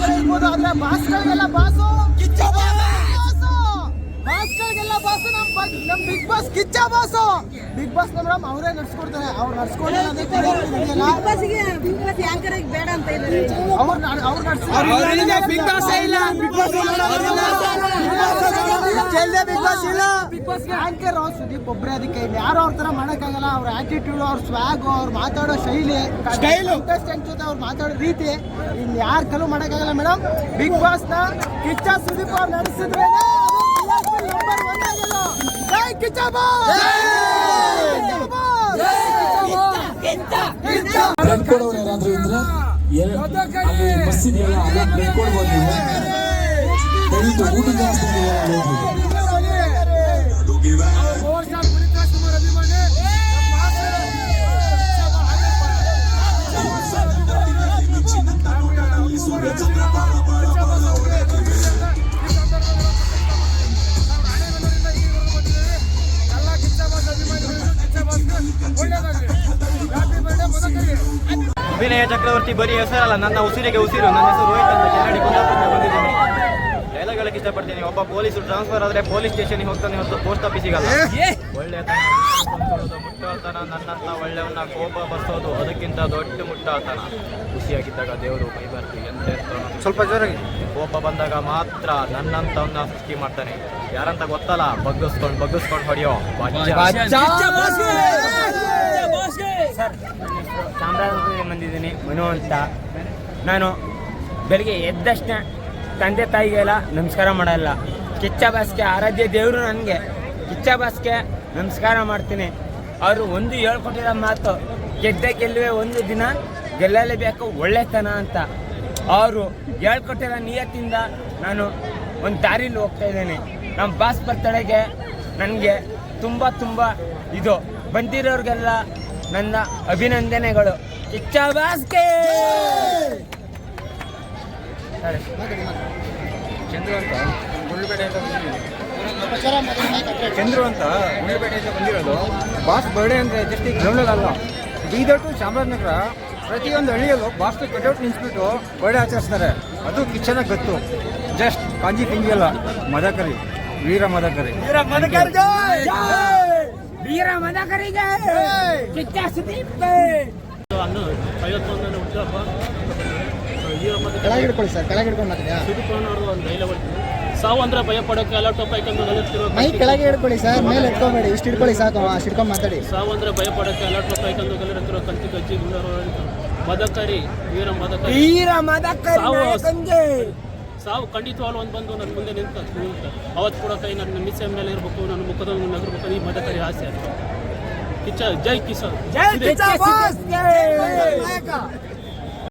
ಜನ ಇರ್ಬೋದು ಆದ್ರೆ ಬಾಸ್ಗಳಿಗೆಲ್ಲ ಬಾಸು. ಬಾಸು. ಬಾಸ್ಗಳಿಗೆಲ್ಲ ಬಾಸು. ನಮ್ ನಮ್ Bigg Boss Kichcha boss. Bigg Boss madam ಅವರೇ ನಡ್ಸ್ಕೊಡ್ತಾರೆ. ಅವ್ರು ನಡ್ಸ್ಕೊಂಡು ಅದಕ್ಕೆ ಬಿಗ್ ನಡ್ಸ್ಕೊಂಡು ಬಿಗ್ ಬಾಸ್ ಇಲ್ಲ. ಬಿಗ್ ಬಾಸ್ ಇಲ್ಲ ಆಂಕರ್ ಅವ್ರು ಸುದೀಪ್ ಒಬ್ರೇ ಅದಕ್ಕೆ ಇನ್ನು ಯಾರು ಅವ್ರ ತರ ಮಾಡಕ್ಕಾಗಲ್ಲ. ಅವ್ರ ಆಟಿಟ್ಯೂಡ್ ಅವ್ರ ಸ್ವಾಗ್ ಅವ್ರು ಮಾತಾಡೋ ಶೈಲಿ. ಸ್ಟೈಲ್ ಕಂಟೆಸ್ಟೆಂಟ್ ಜೊತೆ ಅವ್ರು ಮಾತಾಡೋ ರೀತಿ. ಇನ್ನು ಯಾರ ಕಲು ಮಾಡಕ್ಕಾಗಲ್ಲ ಮೇಡಮ್ ಬಿಗ್ ಬಾಸ್ನ ಕಿಚ್ಚ ಸುದೀಪ್ ಅವ್ರು ನಡೆಸಿದ್ರೆ. ಕಿಚ್ಚ ಬಾಸ್! ಬ್ಲಡ್ ಕೊಡೋರು ಯಾರಾದ್ರೂ ಇದ್ರೆ ನೀವು. ದಯವಿಟ್ಟು ಇದೆಯಲ್ಲ ಹೋಗ್ಬೋದು ಅಭಿನಯ ಚಕ್ರವರ್ತಿ ಬರೀ ಹೆಸರಲ್ಲ ನನ್ನ ಉಸಿರಿಗೆ ಉಸಿರು ನನ್ನ ಹೆಸರು ರೋಹಿತ್ ಅಂತ ಕೆರಡಿ ಕುಂದಾಪುರದಿಂದ ಬಂದಿದ್ದೀನಿ ಡೈಲಾಗ್ ಹೇಳಕ್ ಇಷ್ಟಪಡ್ತೀನಿ. ಒಬ್ಬ ಪೊಲೀಸರು ಟ್ರಾನ್ಸ್ಫರ್ ಆದ್ರೆ ಪೊಲೀಸ್ ಸ್ಟೇಷನ್ಗೆ ಹೋಗ್ತಾನೆ ಹೊರತು ಪೋಸ್ಟ್ ಆಫೀಸಿಗಲ್ಲ ಒಳ್ಳೆತನ ಮುಟ್ಟಾಳ್ತನ ನನ್ನಂತ ಒಳ್ಳೆಯವನ್ನ ಕೋಪ ಬರ್ಸೋದು ಅದಕ್ಕಿಂತ ದೊಡ್ಡ ಮುಟ್ಟಾಳ್ತನ ಖುಷಿಯಾಗಿದ್ದಾಗ ದೇವರು ಕೈ ಬರ್ತಿ ಎಂತ ಸ್ವಲ್ಪ ಜೋರಾಗಿ. ಕೋಪ ಬಂದಾಗ ಮಾತ್ರ ನನ್ನಂತವನ್ನ ಸೃಷ್ಟಿ ಮಾಡ್ತಾನೆ. ಯಾರಂತ ಗೊತ್ತಲ್ಲ? ಬಗ್ಗಿಸ್ಕೊಂಡು ಬಗ್ಗಿಸ್ಕೊಂಡು ಹೊಡೆಯೋ. ಸರ್ ಚಾಮರಾಜನಗರಕ್ಕೆ ಬಂದಿದ್ದೀನಿ. ಮನು ಅಂತ. ನಾನು ಬೆಳಿಗ್ಗೆ ಎದ್ದಷ್ಟೇ ತಂದೆ ತಾಯಿಗೆಲ್ಲ ನಮಸ್ಕಾರ ಮಾಡಲ್ಲ. ಕಿಚ್ಚ ಬಾಸ್ಕೆ ಆರಾಧ್ಯ ದೇವರು ನನಗೆ. ಕಿಚ್ಚ ಬಾಸ್ಕೆ ನಮಸ್ಕಾರ ಮಾಡ್ತೀನಿ. ಅವರು ಒಂದು ಹೇಳ್ಕೊಟ್ಟಿರೋ ಮಾತು, ಗೆದ್ದೆ ಗೆಲ್ಲುವೆ ಒಂದು ದಿನ, ಗೆಲ್ಲಲೇಬೇಕು ಒಳ್ಳೆತನ ಅಂತ. ಅವರು ಹೇಳ್ಕೊಟ್ಟಿರೋ ನಿಯತ್ತಿಂದ ನಾನು ಒಂದು ದಾರಿಲಿ ಹೋಗ್ತಾ ಇದ್ದೇನೆ. ನಮ್ಮ ಬಾಸ್ ಬರ್ತಡೆಗೆ ನನಗೆ ತುಂಬ ತುಂಬ ಇದು. ಬಂದಿರೋರಿಗೆಲ್ಲ ನನ್ನ ಅಭಿನಂದನೆಗಳು. ಕಿಚ್ಚ ಬಾಸ್ಗೆ! ಸರಿ. ಚಂದ್ರು ಅಂತ? ಗುಂಡ್ಲುಪೇಟೆಯಿಂದ ಬಂದಿದ್ದೀನಿ. ಚಂದ್ರು ಅಂತ? ಗುಂಡ್ಲುಪೇಟೆಯಿಂದ ಬಂದಿರೋದು. ಬಾಸ್ ಬರ್ಡೇ ಅಂದರೆ ಜಸ್ಟ್ ಈಗ ಅಲ್ಲ. ಬೀದರ್ ಟು ಚಾಮರಾಜನಗರ ಪ್ರತಿಯೊಂದು ಹಳ್ಳಿಯಲ್ಲೂ ಬಾಸ್ ಕಟೌಟ್ ನಿಲ್ಸ್ಬಿಟ್ಟು ಬರ್ಡೇ ಆಚರಿಸ್ತಾರೆ. ಅದು ಕಿಚ್ಚನ ಗೊತ್ತು. ಜಸ್ಟ್ ಕಾಂಜಿ ತಿಂಗಿಯಲ್ಲ ಮದಕರಿ. ವೀರ ಮದಕರಿ. ವೀರ ಮದಕರಿಗೆ ಕೆಳಗೆ ಹಿಡ್ಕೊಳ್ಳಿ ಸರ್ ಕೆಳಗೆ ಹಿಡ್ಕೊಂಡು ಮಾತಾಡಿ ಸಾವು ಅಂದ್ರೆ ಭಯ ಪಡೋಕೆ ಅಲರ್ಟ್ ಮೈ ಕೆಳಗೆ ಹಿಡ್ಕೊಳ್ಳಿ ಸರ್ ಮೇಲೆ ಇಟ್ಕೊಬೇಡಿ ಇಷ್ಟು ಹಿಡ್ಕೊಳ್ಳಿ ಸಾಕು ಅಷ್ಟು ಹಿಡ್ಕೊಂಡು ಮಾತಾಡಿ. ಸಾವು ಅಂದ್ರೆ ಭಯ ಪಡೋಕೆ ಅಲರ್ಟ್ ಹಾಕೊಂಡು ಗಲರತ್ತಿರೋ ಕಂತಿ ಗುಂಡರು ಮದಕರಿ ವೀರ ಮದಕರಿ. ವೀರ ಮದಕರಿ ಸಾವು. ಸಾವು ಖಂಡಿತವಾಗ್ಲೂ ಒಂದು ಬಂದು ನನ್ನ ಮುಂದೆ ನಿಂತ ನಿಂತ. ಅವತ್ತು ಕೂಡ ಕೈ ನನ್ನ ಮಿಸೆ ಮೇಲೆ ಇರಬೇಕು ನನ್ನ ಮುಖದನ್ನ ನಗರ್ಬೇಕು ಈ ಮದಕರಿ ಆಸೆ ಕಿಚ್ಚ ಜೈ ಕಿಸಾನ್. ಜೈ ಕಿಸಾನ್.